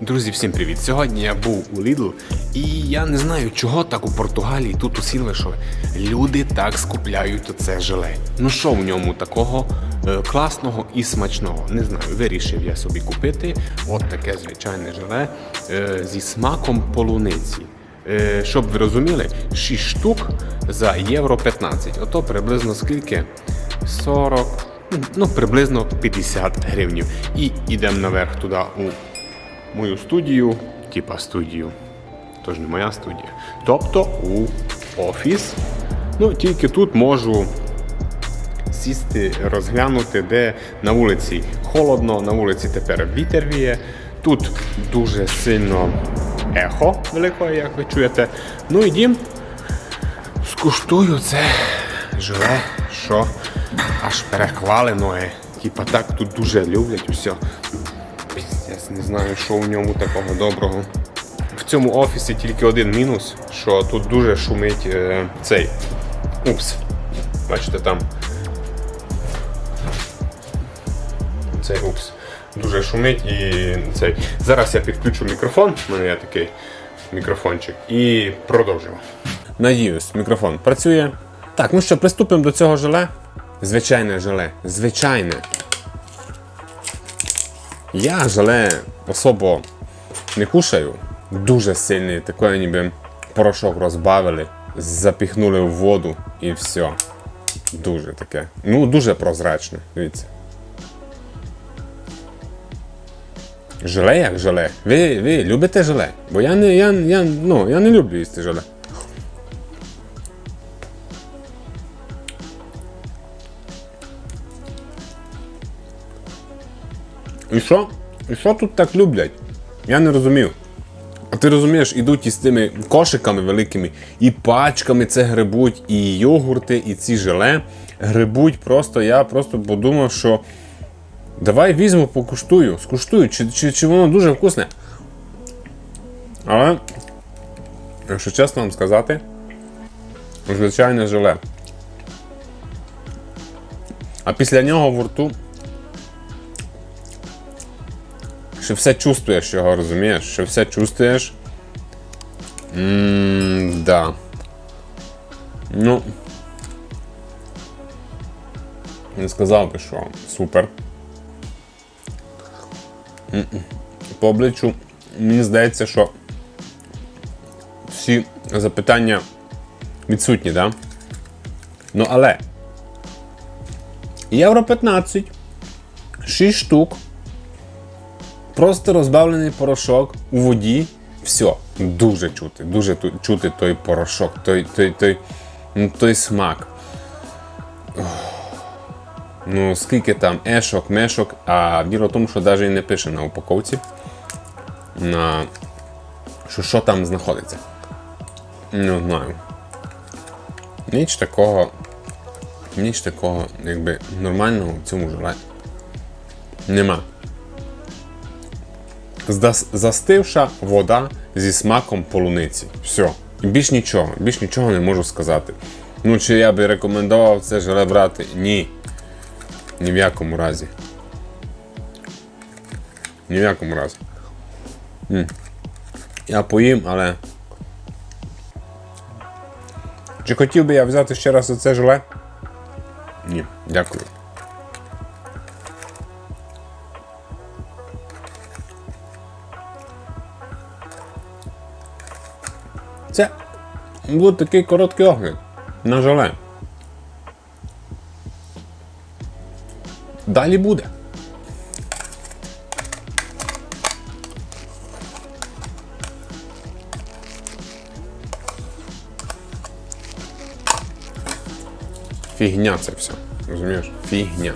Друзі, всім привіт! Сьогодні я був у Lidl і я не знаю, чого так у Португалії тут у Сілвешові люди так скупляють оце желе. Ну що в ньому такого е, класного і смачного? Не знаю, вирішив я собі купити от таке звичайне желе е, зі смаком полуниці. Е, щоб ви розуміли, 6 штук за євро 15. Ото приблизно скільки? 40, ну приблизно 50 гривнів. І йдемо наверх туди у мою студію, типа студію. Тож не моя студія. Тобто у офіс. Ну, тільки тут можу сісти, розглянути, де на вулиці холодно, на вулиці тепер вітер віє. Тут дуже сильно ехо великое, як ви чуєте. Ну і дім, скуштую це желе, що аж перехвалене. Типа так тут дуже люблять усе. Не знаю, що в ньому такого доброго. В цьому офісі тільки один мінус, що тут дуже шумить е, цей упс. Бачите там. Цей упс. Дуже шумить і цей. Зараз я підключу мікрофон, у мене є такий мікрофончик, і продовжимо. Надіюсь, мікрофон працює. Так, ну що, приступимо до цього желе. Звичайне желе. Звичайне. Я желе особо не кушаю. Дуже сильний, такий ніби порошок розбавили, запіхнули в воду і все. Дуже таке. Ну, дуже прозрачне. Дивіться. Желе як желе. Ви, ви любите желе? Бо я не, я, я, ну, я не люблю їсти желе. І що? І що тут так люблять? Я не розумів. А ти розумієш, ідуть із тими кошиками великими, і пачками це грибуть, і йогурти, і ці желе грибуть. Просто я просто подумав, що давай візьму, покуштую, скуштую, чи, чи, чи воно дуже вкусне. Але, якщо чесно вам сказати, звичайне желе. А після нього в рту що все чувствуєш його, розумієш? Що все чувствуєш. Ммм, да. Ну. Не сказав би, що супер. По обличчю мені здається, що всі запитання відсутні, да? Ну але. Євро 15. 6 штук. Просто розбавлений порошок у воді. Все, дуже чути, дуже чути той порошок, той той, той, ну, той смак. Ну, скільки там ешок, мешок, а діло в тому, що навіть і не пише на упаковці, на що, що там знаходиться. Не знаю. Ніч такого, ніч такого, якби нормального в цьому желе нема. Застивша вода зі смаком полуниці. Все. Більш нічого, більш нічого не можу сказати. Ну, чи я би рекомендував це желе брати? Ні. Ні в якому разі. Ні в якому разі. М. Я поїм, але. Чи хотів би я взяти ще раз оце желе? Ні, дякую. Це був такий короткий огляд на желе. Далі буде. Фігня це все. Розумієш? Фігня.